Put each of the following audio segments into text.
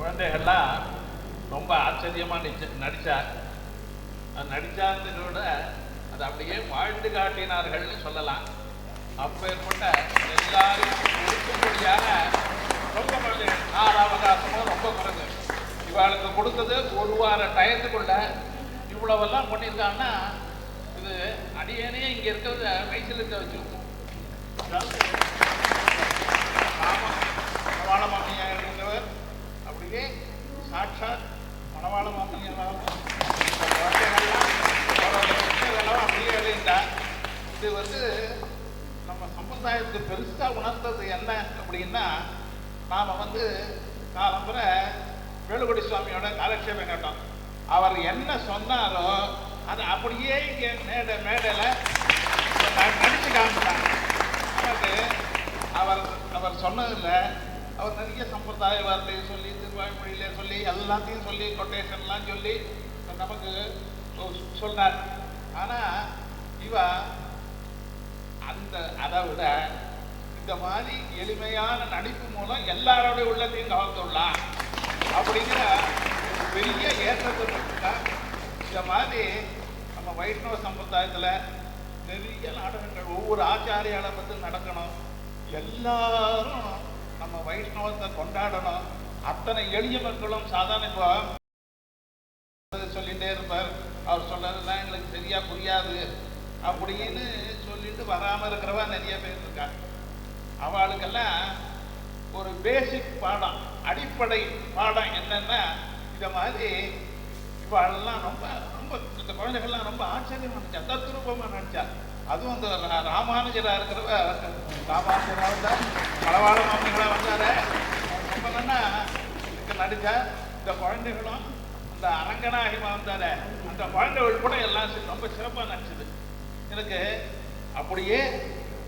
குழந்தைகள்லாம் ரொம்ப ஆச்சரியமாக நடிச்ச நடித்தார் நடித்தார்ன்றதை விட அதை அப்படியே வாழ்ந்து காட்டினார்கள்னு சொல்லலாம். அப்பேற்பட்ட எல்லாரையும் கொடுக்கும்படியான ரொம்ப குழந்தைகள் ஆறு அவகாசமும் ரொம்ப குறைஞ்சு இவாளுக்கு கொடுத்தது ஒரு வார டயத்துக்குள்ள இவ்வளவெல்லாம் பண்ணியிருக்காங்கன்னா இது அடியேனே இங்கே இருக்கிறத வயசில் இருக்க வச்சிருக்கோம் ஆமாம் ராம அவரோட விஷயங்கள்லாம் அப்படியே எழுதிட்டார் இது வந்து நம்ம சம்பிரதாயத்துக்கு பெருசாக உணர்ந்தது என்ன அப்படின்னா நாம் வந்து காலம்புற வேலுக்குடி சுவாமியோட காலக்ஷேபம் கேட்டோம். அவர் என்ன சொன்னாரோ அதை அப்படியே இங்கே மேடை மேடையில் நடிச்சு காமிச்சாங்க. அவர் அவர் சொன்னதில்லை அவர் நிறைய சம்பிரதாய வார்த்தையை சொல்லி திருவாய்மொழியில சொல்லி எல்லாத்தையும் சொல்லி கொட்டேஷன்லாம் சொல்லி நமக்கு சொ- சொன்னார். ஆனால் இவ அந்த அதை விட இந்த மாதிரி எளிமையான நடிப்பு மூலம் எல்லாரோடைய உள்ளத்தையும் கவர்ந்துள்ளா அப்படிங்கிற பெரிய ஏற்றத்தை இந்த மாதிரி நம்ம வைஷ்ணவ சம்பிரதாயத்தில் நிறைய நாடகங்கள் ஒவ்வொரு ஆச்சாரியால பற்றி நடக்கணும். எல்லாரும் நம்ம வைஷ்ணவத்தை கொண்டாடணும். அத்தனை எளிய மக்களும் சாதாரண இப்போ சொல்லிட்டே இருப்பார். அவர் சொன்னதெல்லாம் எங்களுக்கு சரியா புரியாது. அப்படின்னு சொல்லிட்டு வராம இருக்கிறவா நிறைய பேர் இருக்காங்க. அவளுக்கெல்லாம் ஒரு பேசிக் பாடம் அடிப்படை பாடம் என்னன்னா இந்த மாதிரி இவாளெல்லாம் ரொம்ப ரொம்ப இந்த குழந்தைகள்லாம் ரொம்ப ஆச்சரியமான நினைச்சா அதுவும் அந்த ராமானுஜராக இருக்கிறவ ராமானுஜராக வந்தா பலவாழ மாமிகளா வந்தார். ரொம்ப இதுக்கு நடிச்சா இந்த குழந்தைகளும் அந்த அரங்கநாயகி வந்தார் அந்த குழந்தைகள் கூட எல்லாம் ரொம்ப சிறப்பாக நடிச்சது. எனக்கு அப்படியே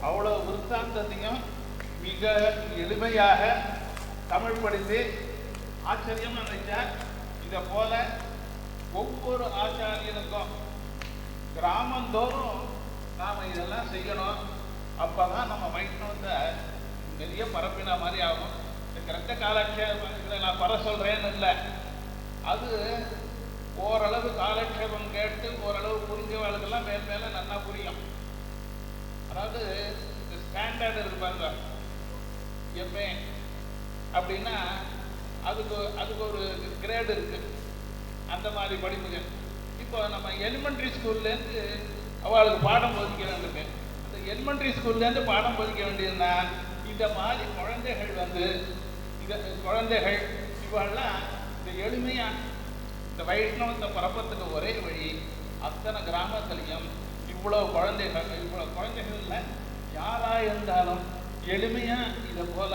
அவ்வளோ விருத்தாந்தத்தையும் மிக எளிமையாக தமிழ் படித்து ஆச்சரியமாக நினைச்சார் இதை போல ஒவ்வொரு ஆச்சாரியனுக்கும் கிராமந்தோறும் நாம் இதெல்லாம் செய்யணும். அப்போ தான் நம்ம வைஷ்ணவத்தை பெரிய பரப்பின மாதிரி ஆகும். இந்த கரெக்டாக காலக்ஷேபம் நான் பர சொல்கிறேன்னு இல்லை. அது ஓரளவு காலக்ஷேபம் கேட்டு ஓரளவு புரிஞ்சவர்களுக்கெல்லாம் மேல் மேலே நல்லா புரியும். அதாவது ஸ்டாண்டர்ட் இருக்கு பாருங்க. எம்ஏ அப்படின்னா அதுக்கு அதுக்கு ஒரு கிரேடு இருக்குது அந்த மாதிரி படிப்புகள். இப்போ நம்ம எலிமெண்ட்ரி ஸ்கூல்லேருந்து அவளுக்கு பாடம் போதிக்க வேண்டியிருக்கு இந்த எலிமெண்ட்ரி ஸ்கூல்லேருந்து பாடம் போதிக்க வேண்டியதுன்னா இந்த மாதிரி குழந்தைகள் வந்து இந்த குழந்தைகள் இவெல்லாம் இந்த எளிமையாக இந்த வைஷ்ணவத்தை பரப்பத்துக்கு ஒரே வழி அத்தனை கிராமத்துலேயும் இவ்வளோ குழந்தைகள் இவ்வளோ குழந்தைகள்ல யாராக இருந்தாலும் எளிமையாக இதை போல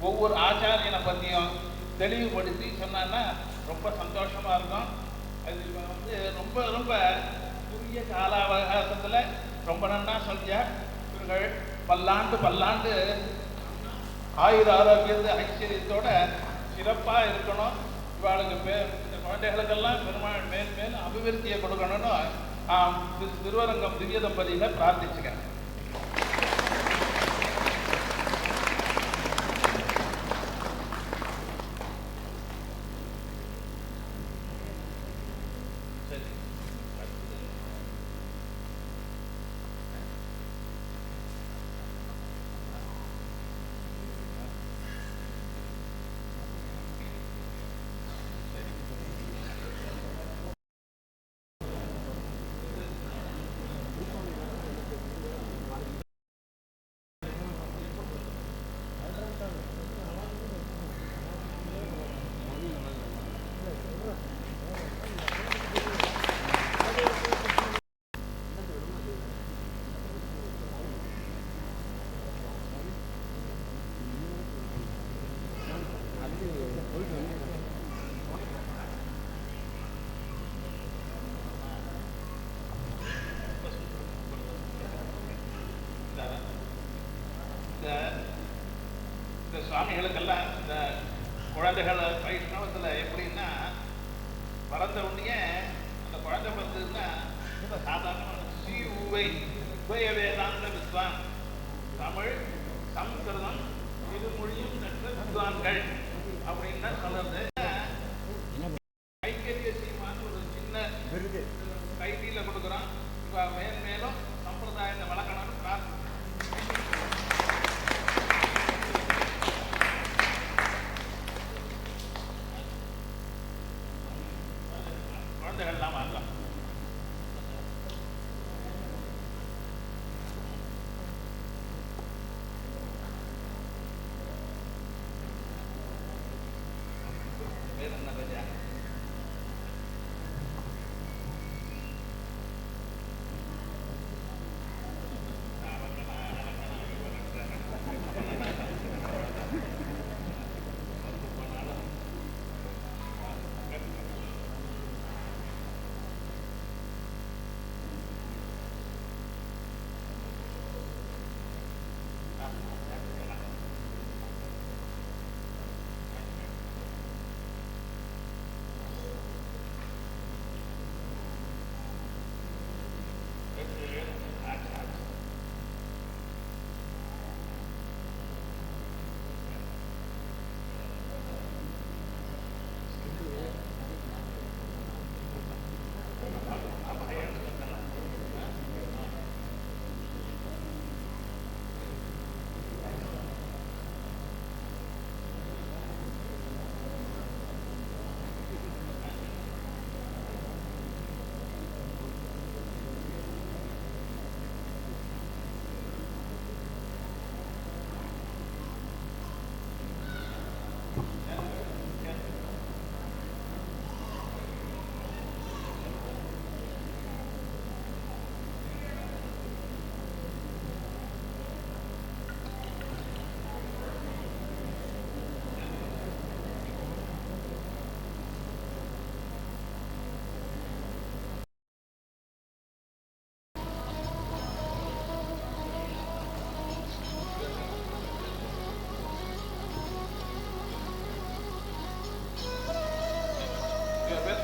ஒவ்வொரு ஆச்சாரியனை பற்றியும் தெளிவுபடுத்தி சொன்னான்னா ரொம்ப சந்தோஷமாக இருக்கும். அது வந்து ரொம்ப ரொம்ப குறுகிய கால அவகாசத்தில் ரொம்ப நன்னா சொல்லியா? இவர்கள் பல்லாண்டு பல்லாண்டு ஆயுத ஆரோக்கியத்தை ஐஸ்வர்யத்தோட சிறப்பாக இருக்கணும். இவாளுக்கு பேர் இந்த குழந்தைகளுக்கெல்லாம் பெருமாள் மேல் மேல் அபிவிருத்தியை கொடுக்கணும்னு திருவரங்கம் திவ்ய தம்பதியில் பிரார்த்திச்சுக்கிறேன் சரி இந்த இந்த இந்த சுவாமிகளுக்கெல்லாம் இந்த குழந்தைகள் வைஷ்ணவத்தில் எப்படின்னா பறந்த உடனே அந்த குழந்தை பிறந்ததுன்னா ரொம்ப சாதாரணமான சி உவை உபய வேதாந்த வித்வான். தமிழ் சம்ஸ்கிருதம் இருமொழியும் கற்ற வித்வான்கள் அப்படின்னு சொல்லுறது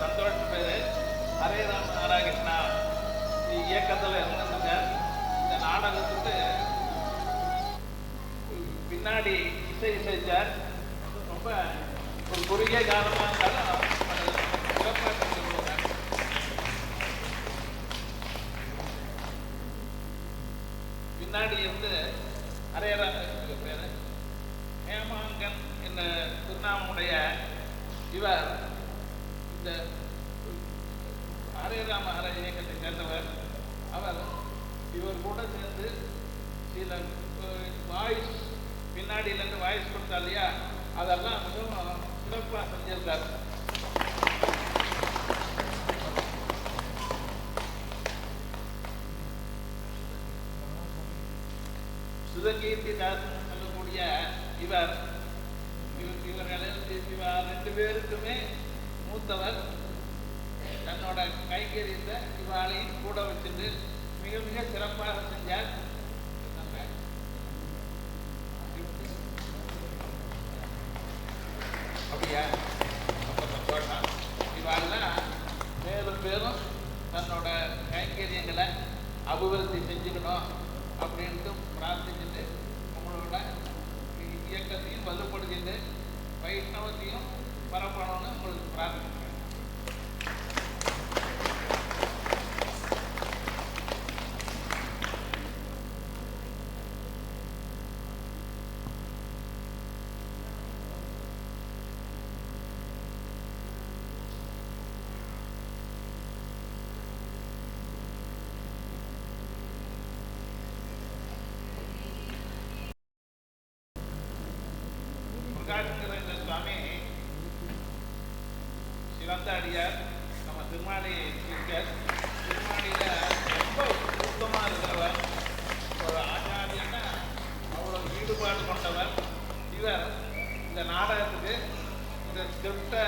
சந்தோஷம் பேர் பேரு ஹரே ராம நாராயணா இயக்கத்தில் இருந்திருக்கார் இந்த நாடகத்துக்கு பின்னாடி இசை செஞ்சார் ரொம்ப ஒரு குறுகிய காலமாக இருந்தாலும் பின்னாடி இருந்து ஹரேராம பேரு. ஹேமாங்கன் என்ற திருநாமுடைய இவர் கூட சேர்ந்து சில வாய்ஸ் பின்னாடியிலேருந்து வாய்ஸ் கொடுத்தா இல்லையா? அதெல்லாம் மிகவும் சிறப்பாக செஞ்சிருந்தார் சுதகீர்த்தி தாசன் சொல்லக்கூடிய இவர் இவர் இவர்களில் இவர் ரெண்டு பேருக்குமே மூத்தவர். தன்னோட கைகறிந்த இவாளையும் கூட வச்சுட்டு மிக மிக சிறப்பாக செஞ்சார். அப்படியா? ரொம்ப சந்தோஷம். இவாள்லாம் மேலும் மேலும் தன்னோட கைங்கரியங்களை அபிவிருத்தி செஞ்சுக்கணும் அப்படின்ட்டு பிரார்த்திச்சுட்டு உங்களோட இயக்கத்தையும் வலுப்படுத்திட்டு வைஷ்ணவத்தையும் பரப்பணும்னு உங்களுக்கு பிரார்த்திக்கிறேன். பிரகாஷ்கரேந்திர சுவாமி சிறந்த அடியார் நம்ம திருமாலி டீச்சர் திருமாலியில ரொம்ப சுத்தமாக இருக்கிறவர் ஒரு ஆச்சாரியன்னா அவ்வளோ ஈடுபாடு கொண்டவர். இவர் இந்த நாடகத்துக்கு இந்த ஸ்கிரிப்டை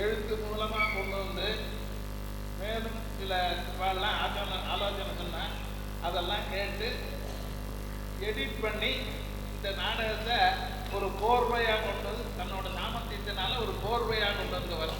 எழுத்து மூலமாக கொண்டு வந்து மேலும் சில இவாளெல்லாம் ஆலோசனை ஆலோசனை சொன்னால் அதெல்லாம் கேட்டு எடிட் பண்ணி இந்த நாடகத்தை ஒரு போர்வையாக கொண்டு தன்னோட சாமர்த்தியத்தினால ஒரு போர்வையாக கொண்டு வந்து வரும்.